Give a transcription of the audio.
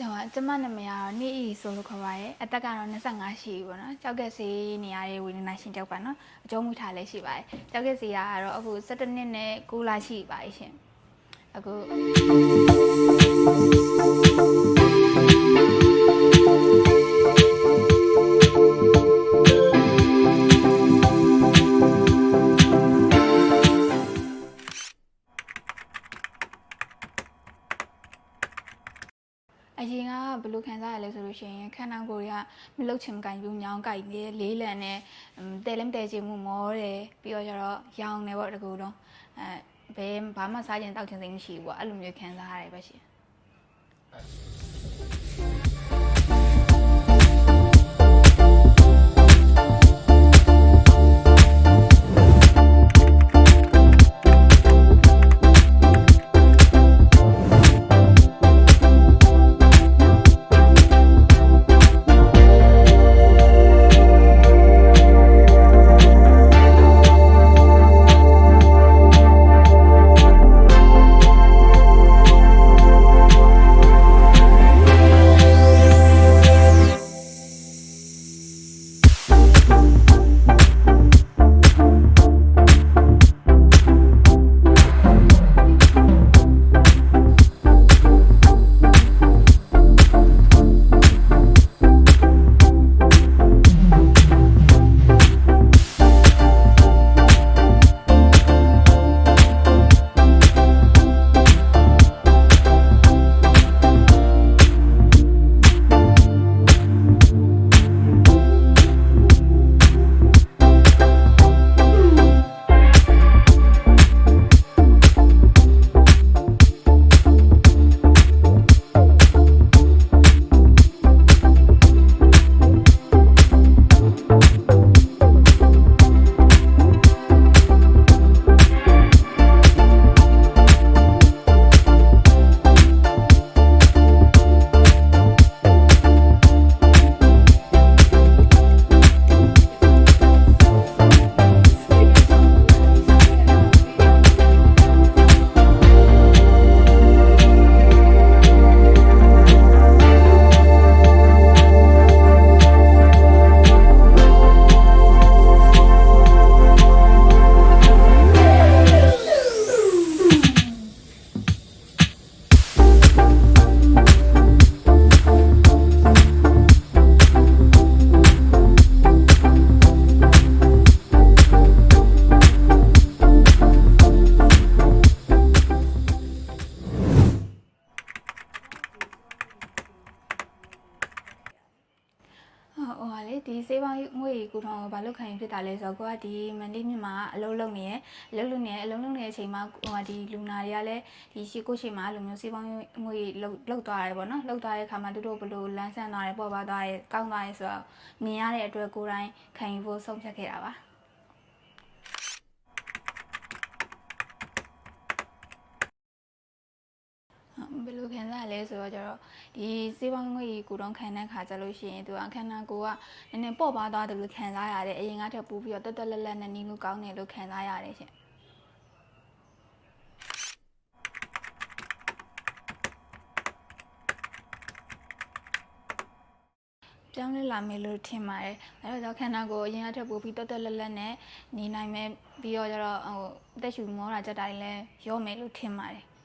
ဟိုကျမနာမည်ကတော့နေအီဆိုလို့ခေါ်ပါရဲ့အသက်ကတော့25ရှိပြီပေါ့နော်ကြောက်ကက်စီနေရာရေးဝေဒနာရှင်ကြောက်ပါနော်အကျုံးမူထားလည်းရှိပါတယ်ကြောက်ကက်စီကတော့အခု17နှစ်နဲ့6လရှိပါရှင်အခု အရင်ကဘယ်လိုခံစားရလဲဆိုလို့ရှိရင်ခန္ဓာကိုယ်ကမလုတ်ချင်မကင်ဘူးညောင်းကြိုက်နေလေးလံနဲ့တဲလည်းမတဲချင်ဘူးမောတယ်ပြီးတော့ကျတော့ရောင်နေပေါ့တကူတော့အဲဘယ်ဘာမှစားချင်တောက်ချင်စိတ်မရှိဘူးပေါ့အဲ့လိုမျိုးခံစားရတယ်ပဲရှင် ဟုတ်ဟိုဟာလေဒီစေးပေါင်းငွေကူထောင်ကိုဘာလို့ခံရင်ဖြစ်တာလဲဆိုတော့ကိုကဒီမန်လေးမြမှာအလုပ်လုပ်နေရယ်အလုပ်လုပ်နေရယ်အလုပ်လုပ်နေတဲ့အချိန်မှာဟိုဟာဒီလူနာတွေကလည်းဒီရှိကိုရှိမှာအဲ့လိုမျိုးစေးပေါင်းငွေလုတ်လုတ်သွားတယ်ပေါ့နော်လုတ်သွားတဲ့အခါမှာသူတို့ဘယ်လိုလန်းဆန်းသွားတယ်ပေါ်ပါသွားတယ်ကောင်းသွားတယ်ဆိုတော့မြင်ရတဲ့အတွက်ကိုယ်တိုင်ခံယူဖို့ဆုံးဖြတ်ခဲ့တာပါ ဘယ်လိုခံစားရလဲဆိုတော့ကျတော့ဒီစေးပေါင်းငွေကိုတော့ခံတဲ့ခါကျလို့ရှိရင်သူကခန္ဓာကိုယ်ကနည်းနည်းပေါ့ပါသွားတယ်လို့ခံစားရတယ်အရင်ကထက်ပိုပြီးတော့တက်တက်လက်လက်နဲ့နီးလို့ကောင်းတယ်လို့ခံစားရတယ်ရှင်ပြောင်းလဲလာမယ်လို့ထင်ပါတယ်။အဲဒါကြောင့်ခန္ဓာကိုယ်အရင်ကထက်ပိုပြီးတက်တက်လက်လက်နဲ့နေနိုင်မယ်ပြီးတော့ကျတော့ဟိုအသက်ရှူမောတာကြက်တိုင်းလဲရောမယ်လို့ထင်ပါတယ်။